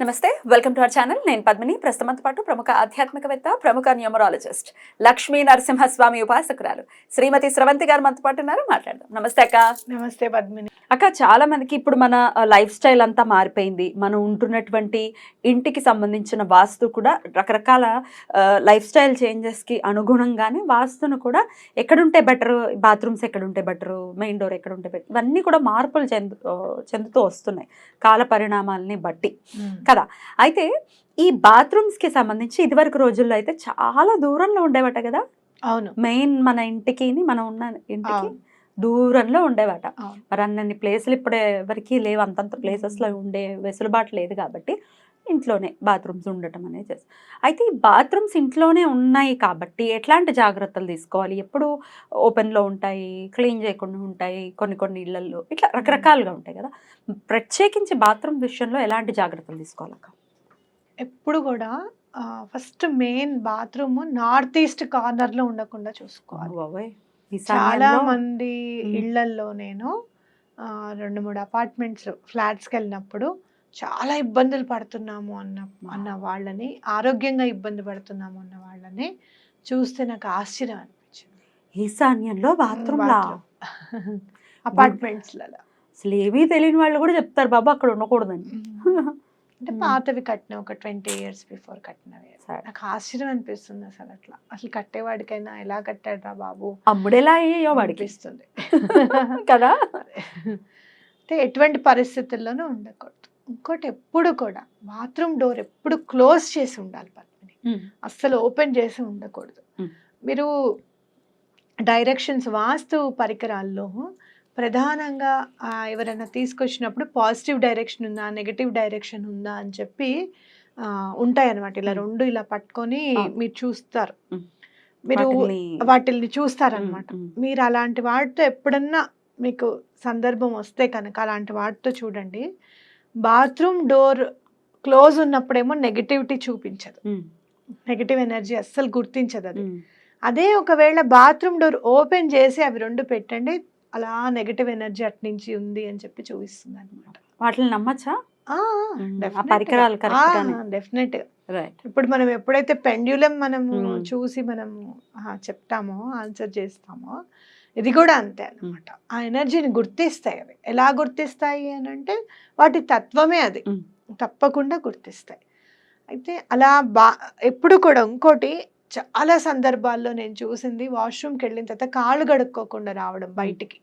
నమస్తే welcome to our channel. నేను పద్మిని. ప్రస్తుతంతో పాటు ప్రముఖ ఆధ్యాత్మికవేత్త ప్రముఖ న్యూమరాలజిస్ట్ లక్ష్మీ నరసింహస్వామి ఉపాసకురాలు శ్రీమతి స్రవంతి గారు మనతో పాటు ఉన్నారు. మాట్లాడదాం. నమస్తే అక్క. నమస్తే పద్మిని. అక్క చాలా మందికి ఇప్పుడు మన లైఫ్ స్టైల్ అంతా మారిపోయింది. మనం ఉంటున్నటువంటి ఇంటికి సంబంధించిన వాస్తు కూడా రకరకాల లైఫ్ స్టైల్ చేంజెస్కి అనుగుణంగానే వాస్తును కూడా ఎక్కడుంటే బెటర్ బాత్రూమ్స్ ఎక్కడుంటే బెటర్ మెయిన్ డోర్ ఎక్కడుంటే బెటర్ ఇవన్నీ కూడా మార్పులు చెందు చెందుతూ వస్తున్నాయి. కాల పరిణామాలని బట్టి. కదా. అయితే ఈ బాత్రూమ్స్కి సంబంధించి ఇదివరకు రోజుల్లో అయితే చాలా దూరంలో ఉండేవట కదా. అవును. మెయిన్ మన ఇంటికి మనం ఉన్న ఇంటికి దూరంలో ఉండేవట. మరి అన్నన్ని ప్లేసులు ఇప్పుడు ఎవరికి లేవు. అంతంత ప్లేసెస్లో ఉండే వెసులుబాటు లేదు కాబట్టి ఇంట్లోనే బాత్రూమ్స్ ఉండటం అనేది చేస్తాం. అయితే ఈ బాత్రూమ్స్ ఇంట్లోనే ఉన్నాయి కాబట్టి ఎట్లాంటి జాగ్రత్తలు తీసుకోవాలి? ఎప్పుడు ఓపెన్లో ఉంటాయి క్లీన్ చేయకుండా ఉంటాయి కొన్ని కొన్ని ఇళ్ళల్లో ఇట్లా రకరకాలుగా ఉంటాయి కదా. ప్రత్యేకించి బాత్రూమ్ విషయంలో ఎలాంటి జాగ్రత్తలు తీసుకోవాలక్క? ఎప్పుడు కూడా first main bathroom north east కార్నర్లో ఉండకుండా చూసుకోవాలి. చాలా మంది. ఇళ్ళల్లో నేను రెండు మూడు అపార్ట్మెంట్స్ ఫ్లాట్స్కి వెళ్ళినప్పుడు చాలా ఇబ్బందులు పడుతున్నాము అన్న అన్న వాళ్ళని ఆరోగ్యంగా ఇబ్బంది పడుతున్నాము అన్న వాళ్ళని చూస్తే నాకు ఆశ్చర్యం అనిపించింది. ఈశాన్యంలో బాత్రూమ్. లా అపార్ట్మెంట్స్లలో. అసలు ఏమీ తెలియని వాళ్ళు కూడా చెప్తారు బాబా అక్కడ ఉండకూడదని. అంటే. పాతవి కట్టిన ఒక ట్వంటీ ఇయర్స్ బిఫోర్ కట్టినవి. నాకు ఆశ్చర్యం అనిపిస్తుంది అసలు అట్లా. అసలు కట్టేవాడికైనా ఎలా కట్టాడ్రా బాబు? అమ్ముడెలా అయ్యో వాడికి? అనిపిస్తుంది. కదా? అంటే ఎటువంటి పరిస్థితుల్లోనూ ఉండకూడదు. ఇంకోటి ఎప్పుడు కూడా బాత్రూమ్ డోర్ ఎప్పుడు క్లోజ్ చేసి ఉండాలి పద్మిని అస్సలు ఓపెన్ చేసి ఉండకూడదు. మీరు డైరెక్షన్స్ వాస్తు పరికరాల్లో ప్రధానంగా ఎవరైనా తీసుకొచ్చినప్పుడు పాజిటివ్ డైరెక్షన్ ఉందా నెగటివ్ డైరెక్షన్ ఉందా అని చెప్పి ఆ, ఉంటాయన్నమాట ఇలా. రెండు ఇలా పట్టుకొని. మీరు చూస్తారు. మీరు వాటిల్ని- వాటిల్ని చూస్తారనమాట. మీరు అలాంటి వాటితో ఎప్పుడన్నా మీకు సందర్భం వస్తే కనుక అలాంటి వాటితో చూడండి బాత్రూమ్ డోర్ క్లోజ్ ఉన్నప్పుడేమో నెగటివిటీ చూపించదు. నెగటివ్ ఎనర్జీ అస్సలు గుర్తించదు అది. అదే ఒకవేళ బాత్రూమ్ డోర్ ఓపెన్ చేసి అవి రెండు పెట్టండి అలా నెగటివ్ ఎనర్జీ అట్నుంచి ఉంది అని చెప్పి చూపిస్తుంది అనమాట వాటిని నమ్మచ్చా? పరికరాలు. డెఫినెట్ రైట్ ఇప్పుడు మనం ఎప్పుడైతే పెండ్యులం మనము Hmm. చూసి మనము ఆహా, చెప్తామో ఆన్సర్ చేస్తామో ఇది కూడా అంతే అన్నమాట. ఆ ఎనర్జీని గుర్తిస్తాయి అవి. ఎలా గుర్తిస్తాయి అని అంటే వాటి తత్వమే అది. తప్పకుండా గుర్తిస్తాయి. అయితే అలా బా ఎప్పుడు కూడా ఇంకోటి చాలా సందర్భాల్లో నేను చూసింది వాష్రూమ్కి వెళ్ళిన తర్వాత కాళ్ళు గడుక్కోకుండా రావడం బయటికి.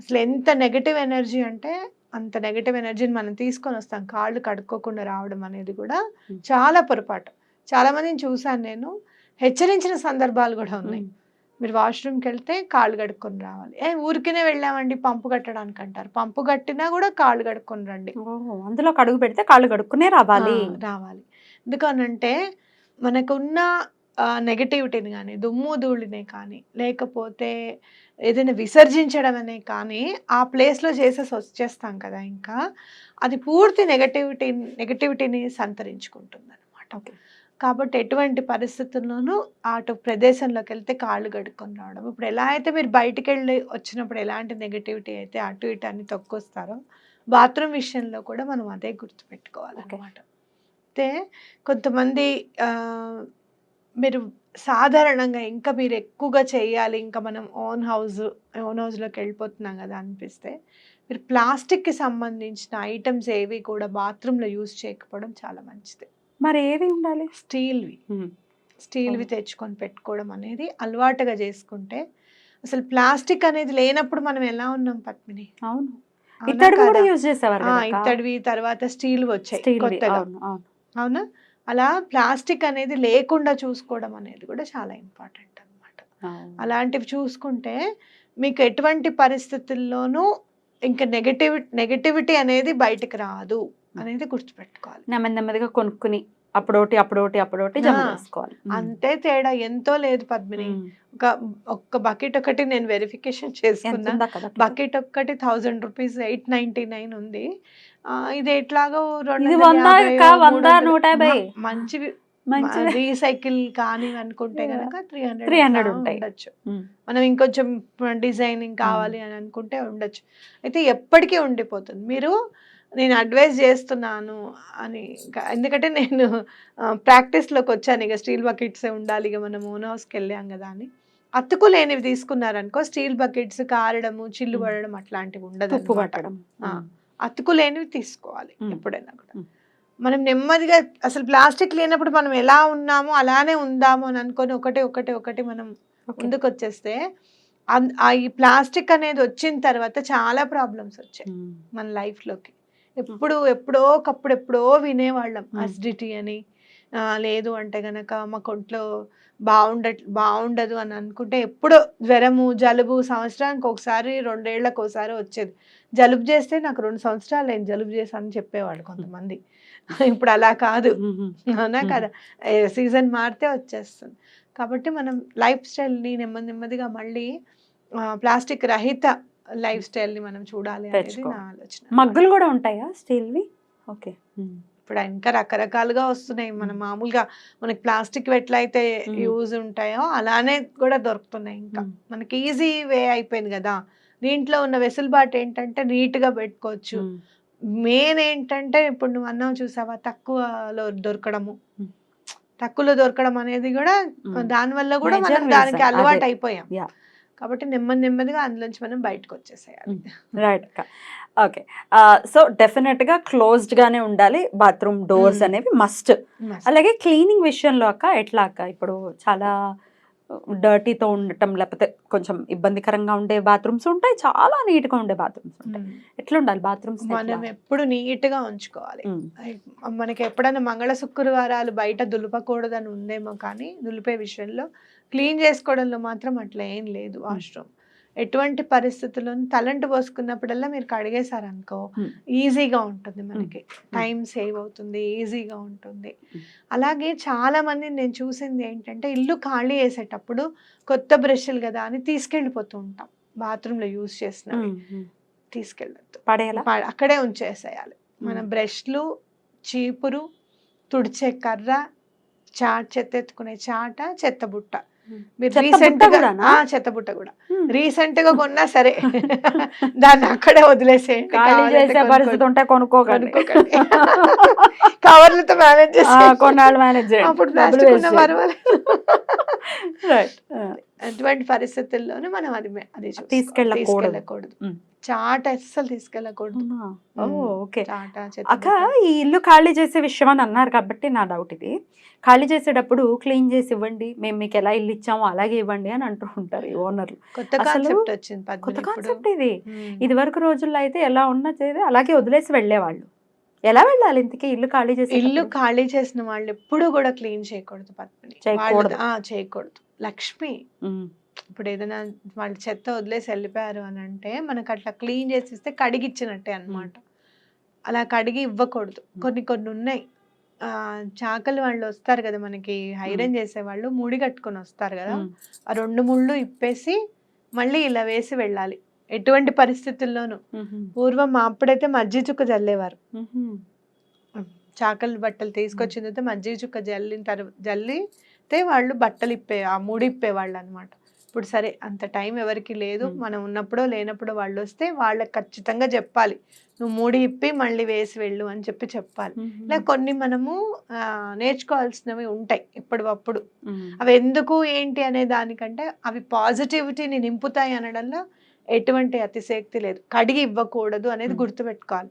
అసలు ఎంత నెగటివ్ ఎనర్జీ అంటే అంత నెగటివ్ ఎనర్జీని మనం తీసుకొని వస్తాం కాళ్ళు కడుక్కోకుండా రావడం అనేది కూడా. చాలా పొరపాటు. చాలా మందిని చూసాను నేను. హెచ్చరించిన సందర్భాలు కూడా ఉన్నాయి. మీరు వాష్రూమ్కి వెళ్తే కాళ్ళు కడుక్కొని రావాలి. ఏ ఊరికనే వెళ్ళామండి పంపు కట్టడానికి అంటారు పంపు కట్టినా కూడా కాళ్ళు కడుక్కొని రండి. అందులో కడుగు పెడితే కాళ్ళు కడుక్కునే రావాలి. రావాలి. ఎందుకనంటే మనకున్న నెగటివిటీని కానీ దుమ్ము ధూళినే కానీ లేకపోతే ఏదైనా విసర్జించడం అనే కానీ ఆ ప్లేస్లో చేసేసి వచ్చేస్తాం కదా ఇంకా అది పూర్తి నెగటివిటీ నెగటివిటీని సంతరించుకుంటుంది అనమాట Okay. కాబట్టి ఎటువంటి పరిస్థితుల్లోనూ అటు ప్రదేశంలోకి వెళ్తే కాళ్ళు గడుక్కొని రావడం. ఇప్పుడు ఎలా అయితే మీరు బయటికి వెళ్ళి వచ్చినప్పుడు ఎలాంటి నెగటివిటీ అయితే అటు ఇటు అన్ని తొక్కొస్తారో బాత్రూమ్ విషయంలో కూడా మనం అదే గుర్తుపెట్టుకోవాలన్నమాట. అయితే కొంతమంది మీరు సాధారణంగా ఇంకా మీరు ఎక్కువగా చేయాలి ఇంకా మనం ఓన్ హౌస్ ఓన్ హౌస్లోకి వెళ్ళిపోతున్నాం కదా అనిపిస్తే మీరు ప్లాస్టిక్కి సంబంధించిన ఐటమ్స్ ఏవి కూడా బాత్రూంలో యూజ్ చేయకపోవడం చాలా మంచిది. మరి ఏది ఉండాలి? స్టీల్వి. స్టీల్వి తెచ్చుకొని పెట్టుకోవడం అనేది అలవాటుగా చేసుకుంటే అసలు ప్లాస్టిక్ అనేది లేనప్పుడు మనం ఎలా ఉన్నాం పద్మిని? అవును. ఇత్తడి కూడా? యూజ్ చేసేవారు? ఇత్తడివి తర్వాత స్టీల్ వచ్చాయి కొత్తగా. అవును అలా ప్లాస్టిక్ అనేది లేకుండా చూసుకోవడం అనేది కూడా చాలా ఇంపార్టెంట్ అన్నమాట. అలాంటివి చూసుకుంటే మీకు ఎటువంటి పరిస్థితుల్లోనూ ఇంకా నెగటివ్ నెగటివిటీ అనేది బయటికి రాదు. అనేది గుర్తుపెట్టుకోవాలి. నెమ్మది నెమ్మదిగా కొనుక్కుని అప్పుడోటి అప్పుడోటి అప్పుడోటి జమ చేసుకోవాలి. అంతే తేడా. ఎంతో లేదు పద్మిని. ఒక ఒక్క బకెట్ ఒకటి నేను వెరిఫికేషన్ చేసుకున్నా. బకెట్? ఒక్కటి thousand rupees eight ninety nine ఉంది. ఇది ఎట్లాగో మంచి రీసైకిల్ కానీ అనుకుంటే. కనుక త్రీ 300 హండ్రెడ్ ఉంటాయి. ఉండొచ్చు. ఉమ్. మనం ఇంకొంచెం డిజైనింగ్ కావాలి అని అనుకుంటే ఉండొచ్చు. అయితే ఎప్పటికీ ఉండిపోతుంది. మీరు నేను అడ్వైజ్ చేస్తున్నాను అని ఎందుకంటే నేను ప్రాక్టీస్లోకి వచ్చాను ఇక స్టీల్ బకెట్సే ఉండాలి ఇక మనం ఓన్ హౌస్కి వెళ్ళాం కదా అని అతుకు లేనివి తీసుకున్నారనుకో స్టీల్ బకెట్స్ కారడము చిల్లు. పడడం అట్లాంటివి ఉండదు అన్నమాట. పట్టడం ఆ. అతుకు లేనివి తీసుకోవాలి. ఎప్పుడైనా కూడా. మనం నెమ్మదిగా అసలు ప్లాస్టిక్ లేనప్పుడు మనం ఎలా ఉన్నామో అలానే ఉందాము అని అనుకొని ఒకటి ఒకటి ఒకటి మనం. ముందుకు వచ్చేస్తే ఈ ప్లాస్టిక్ అనేది వచ్చిన తర్వాత చాలా ప్రాబ్లమ్స్ వచ్చాయి. మన లైఫ్లోకి ఎప్పుడు ఎప్పుడో ఒకప్పుడు ఎప్పుడో వినేవాళ్ళం. అసిడిటీ అని లేదు అంటే గనక మా కొంట్లో బాగుండ బాగుండదు అని అనుకుంటే ఎప్పుడో జ్వరము జలుబు సంవత్సరానికి ఒకసారి రెండేళ్ళకు ఒకసారి వచ్చేది. జలుబు చేస్తే నాకు రెండు సంవత్సరాలు నేను జలుబు చేశాను చెప్పేవాడు కొంతమంది. ఇప్పుడు అలా కాదు. అవునా. కదా? సీజన్ మారితే వచ్చేస్తుంది. కాబట్టి మనం లైఫ్ స్టైల్ని నెమ్మది నెమ్మదిగా మళ్ళీ ప్లాస్టిక్ రహిత లైఫ్ స్టైల్ని మనం చూడాలి అనేది. నా ఆలోచన మగ్గులు కూడా ఉంటాయా స్టీల్వి ఓకే. ఇప్పుడు ఇంకా రకరకాలుగా వస్తున్నాయి మనం మామూలుగా మనకి ప్లాస్టిక్ ఎట్లయితే. యూజ్ ఉంటాయో అలానే కూడా దొరుకుతున్నాయి ఇంకా. మనకి ఈజీ వే అయిపోయింది కదా దీంట్లో ఉన్న వెసులుబాటు ఏంటంటే నీట్గా పెట్టుకోవచ్చు. మెయిన్ ఏంటంటే ఇప్పుడు నువ్వు అన్నావు చూసావా తక్కువలో దొరకడము. తక్కువలో దొరకడం అనేది కూడా. దానివల్ల కూడా మనం దానికి. అలవాటు. అయిపోయాం. కాబట్టి నెమ్మది నెమ్మదిగా అందులోంచి మనం బయటకు వచ్చేసేయాలి రైట్ అక్క ఓకే సో డెఫినెట్గా క్లోజ్డ్ గానే ఉండాలి. Bathroom doors. అనేవి మస్ట్ అలాగే క్లీనింగ్ విషయంలో అక్క ఎట్లా అక్క? ఇప్పుడు చాలా డర్టీతో ఉండటం లేకపోతే కొంచెం ఇబ్బందికరంగా ఉండే బాత్రూమ్స్ ఉంటాయి. చాలా నీట్గా ఉండే బాత్రూమ్స్ ఉంటాయి. ఎట్లా ఉండాలి బాత్రూమ్స్ మనం ఎప్పుడు నీట్గా ఉంచుకోవాలి మనకి ఎప్పుడైనా మంగళ శుక్రవారాలు బయట దులపకూడదని ఉందేమో కానీ దులిపే విషయంలో క్లీన్ చేసుకోవడంలో మాత్రం అట్లా ఏం లేదు వాష్రూమ్ ఎటువంటి పరిస్థితుల్లోనూ తలంటు పోసుకున్నప్పుడల్లా మీరు కడిగేశారనుకో Hmm. ఈజీగా ఉంటుంది మనకి. టైం సేవ్ అవుతుంది ఈజీగా ఉంటుంది. అలాగే చాలా మంది నేను చూసింది ఏంటంటే ఇల్లు ఖాళీ చేసేటప్పుడు కొత్త బ్రష్లు కదా అని తీసుకెళ్ళిపోతూ ఉంటాం. బాత్రూంలో యూజ్ చేసినవి. తీసుకెళ్ళద్దు. పడేయాలా అక్కడే ఉంచేసేయాలి. మన. బ్రష్లు చీపురు తుడిచే కర్ర చాట్ చెత్త ఎత్తుకునే చాట చెత్త బుట్ట. మ్మ్. మీరు రీసెంట్ బుట్ట కూడానా? చెత్త బుట్ట కూడా. రీసెంట్గా కొన్నా సరే. దాన్ని అక్కడే వదిలేసేయండి. ఖాళీ చేసే. పరిస్థితి ఉంటే కొనుక్కోకండి. కవర్లతో మేనేజ్ చేసి కొన్నాళ్ళు మేనేజ్ చేయండి. అప్పుడు. పర్వాలేదు రైట్ అటువంటి పరిస్థితుల్లోనే మనం అది అది. తీసుకెళ్ళకూడదు. చాట అస్సలు తీసుకెళ్ళకూడదు. ఓకే అక్క. ఈ ఇల్లు ఖాళీ చేసే విషయం అని అన్నారు కాబట్టి నా డౌట్ ఇది ఖాళీ చేసేటప్పుడు క్లీన్ చేసి ఇవ్వండి మేము మీకు ఎలా ఇల్లు ఇచ్చామో అలాగే ఇవ్వండి అని అంటూ ఉంటారు ఈ ఓనర్లు కొత్త కాన్సెప్ట్ వచ్చింది కొత్త కాన్సెప్ట్ ఇది. ఇది వరకు రోజుల్లో అయితే ఎలా ఉన్నా అలాగే వదిలేసి వెళ్ళేవాళ్ళు ఎలా వెళ్ళాలి ఇంతకీ ఇల్లు ఖాళీ చేసి ఇల్లు ఖాళీ చేసిన వాళ్ళు ఎప్పుడు కూడా క్లీన్ చేయకూడదు పద్మిని చేయకూడదు. లక్ష్మి. ఇప్పుడు ఏదైనా వాళ్ళు చెత్త వదిలేసి వెళ్ళిపోయారు అని అంటే మనకు అట్లా క్లీన్ చేసి ఇస్తే కడిగిచ్చినట్టే అన్నమాట. అలా కడిగి ఇవ్వకూడదు. కొన్ని కొన్ని ఉన్నాయి. ఆ, చాకలి వాళ్ళు వస్తారు కదా మనకి ఐరన్ చేసే వాళ్ళు ముడి కట్టుకొని వస్తారు కదా. ఆ రెండు ముళ్ళు ఇప్పేసి మళ్ళీ ఇలా వేసి వెళ్ళాలి. ఎటువంటి పరిస్థితుల్లోనూ. పూర్వం మా అప్పుడైతే మజ్జి చుక్క జల్లేవారు. చాకలి బట్టలు తీసుకొచ్చిన తర్వాత మజ్జిగ చుక్క జల్లిన తర్వాత జల్లితే వాళ్ళు బట్టలు ఇప్పే ఆ ముడి ఇప్పేవాళ్ళు అనమాట ఇప్పుడు సరే అంత టైం ఎవరికి లేదు. మనం ఉన్నప్పుడో లేనప్పుడో వాళ్ళు వస్తే వాళ్ళకి ఖచ్చితంగా చెప్పాలి. నువ్వు ముడి ఇప్పి మళ్ళీ వేసి వెళ్ళు అని చెప్పి చెప్పాలి. ఇలా కొన్ని మనము నేర్చుకోవాల్సినవి ఉంటాయి ఎప్పటికప్పుడు అవి ఎందుకు ఏంటి అనే దానికంటే అవి పాజిటివిటీని నింపుతాయి అనడంలో ఎటువంటి అతిశక్తి లేదు. కడిగి ఇవ్వకూడదు అనేది. గుర్తుపెట్టుకోవాలి.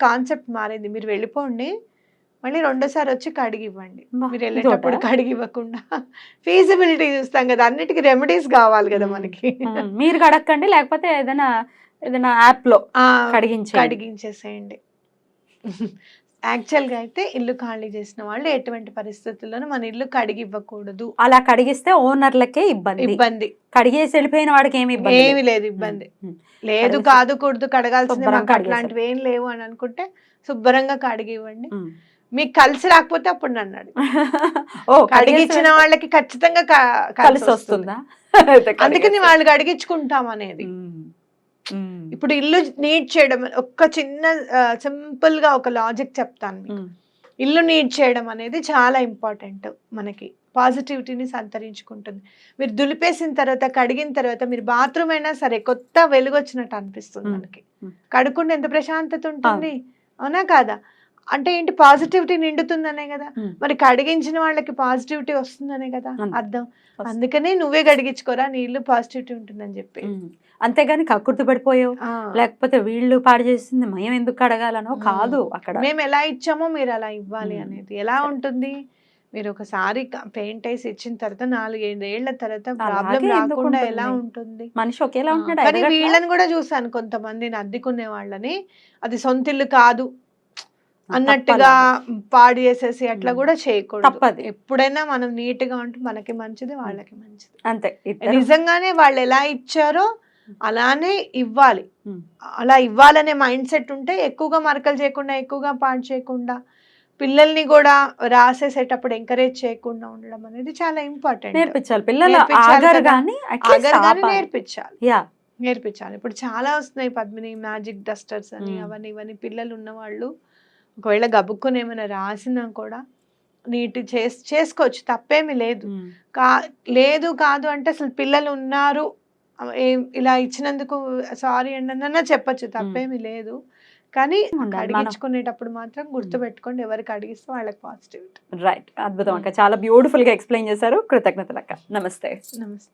కాన్సెప్ట్ మారింది. మీరు వెళ్ళిపోండి. మళ్ళీ రెండోసారి వచ్చి కడిగి ఇవ్వండి మీరు వెళ్ళేటప్పుడు? కడిగి ఇవ్వకుండా ఫీజిబిలిటీ చూస్తాం కదా అన్నిటికీ రెమెడీస్ కావాలి కదా. మనకి. మీరు కడక్కండి లేకపోతే ఏదైనా ఏదైనా యాప్లో కడిగించి కడిగించేసేయండి. యాక్చువల్గా అయితే ఇల్లు ఖాళీ చేసిన వాళ్ళు ఎటువంటి పరిస్థితుల్లోనూ మన ఇల్లు కడిగి ఇవ్వకూడదు అలా కడిగిస్తే ఓనర్లకే ఇబ్బంది ఇబ్బంది కడిగేసి వెళ్ళిపోయిన వాడికి ఏమి ఇబ్బంది ఏమి లేదు. ఇబ్బంది. లేదు కాదు కూడదు కడగాల్సిందే మాకు. అట్లాంటివి ఏం లేవు అని అనుకుంటే శుభ్రంగా కడిగి ఇవ్వండి. మీకు కలిసి రాకపోతే అప్పుడు నన్ను. ఓ కడిగిచ్చిన వాళ్ళకి ఖచ్చితంగా కలిసి వస్తుందా అందుకని వాళ్ళు కడిగించుకుంటాం అనేది. ఇప్పుడు ఇల్లు నీట్ చేయడం ఒక్క చిన్న సింపుల్గా ఒక లాజిక్ చెప్తాను మీకు. ఇల్లు నీట్ చేయడం అనేది చాలా ఇంపార్టెంట్ మనకి. పాజిటివిటీని సంతరించుకుంటుంది. మీరు దులిపేసిన తర్వాత కడిగిన తర్వాత మీరు బాత్రూమ్ అయినా సరే కొత్త వెలుగు వచ్చినట్టు అనిపిస్తుంది. మనకి. కడుక్కుంటే ఎంత ప్రశాంతత ఉంటుంది? అవునా కాదా? అంటే ఏంటి పాజిటివిటీ నిండుతుందనే కదా మ్మ్. మరి కడిగించిన వాళ్ళకి పాజిటివిటీ వస్తుందనే కదా. అర్థం. అందుకనే నువ్వే కడిగించుకోరా నీ ఇల్లు పాజిటివిటీ ఉంటుందని చెప్పి. అంతేగాని కక్కుర్తి పడిపోయావు. లేకపోతే వీళ్ళు పాడు చేసింది మయం ఎందుకు అడగాలనో కాదు అక్కడ మేము ఎలా ఇచ్చామో మీరు అలా ఇవ్వాలి మ్మ్. అనేది ఎలా ఉంటుంది మీరు ఒకసారి పెయింట్ వేసి ఇచ్చిన తర్వాత నాలుగైదు ఏళ్ళ తర్వాత ప్రాబ్లం రాకుండా ఎలా ఉంటుంది? మనిషి ఒకేలా ఉంటున్నాడు ఎదగట్లా? వీళ్ళని కూడా చూసాను కొంతమందిని అద్దెకునే వాళ్ళని అది సొంత ఇల్లు కాదు అన్నట్టుగా పాడు చేసేసి అట్లా. కూడా చేయకూడదు. తప్పది. ఎప్పుడైనా మనం నీట్గా ఉంటే మనకి మంచిది వాళ్ళకి మంచిది. అంతే నిజంగానే వాళ్ళు ఎలా ఇచ్చారో అలానే ఇవ్వాలి. అలా ఇవ్వాలనే మైండ్ సెట్ ఉంటే ఎక్కువగా మరకలు చేయకుండా ఎక్కువగా పాడు చేయకుండా పిల్లల్ని కూడా రాసేసేటప్పుడు ఎంకరేజ్ చేయకుండా ఉండడం అనేది చాలా ఇంపార్టెంట్. నేర్పించాలి. పిల్లలు నేర్పించాలి. నేర్పించాలి. ఇప్పుడు చాలా వస్తున్నాయి పద్మిని మ్యాజిక్ డస్టర్స్ అని. అవన్నీ ఇవన్నీ పిల్లలు ఉన్నవాళ్ళు. ఒకవేళ గబుక్కుని ఏమైనా రాసినా కూడా నీట్ చేస్ చేసుకోవచ్చు. తప్పేమీ లేదు. కా లేదు కాదు అంటే అసలు పిల్లలు ఉన్నారు. ఏం- ఇలా ఇచ్చినందుకు సారీ అండి అన్న చెప్పొచ్చు. తప్పేమీ లేదు. కానీ అడిగించుకునేటప్పుడు మాత్రం గుర్తుపెట్టుకోండి ఎవరికి అడిగిస్తే వాళ్ళకి పాజిటివిటీ. రైట్. అద్భుతం. అక్క చాలా బ్యూటిఫుల్గా ఎక్స్ప్లెయిన్ చేశారు. కృతజ్ఞతలు అక్క. నమస్తే. నమస్తే.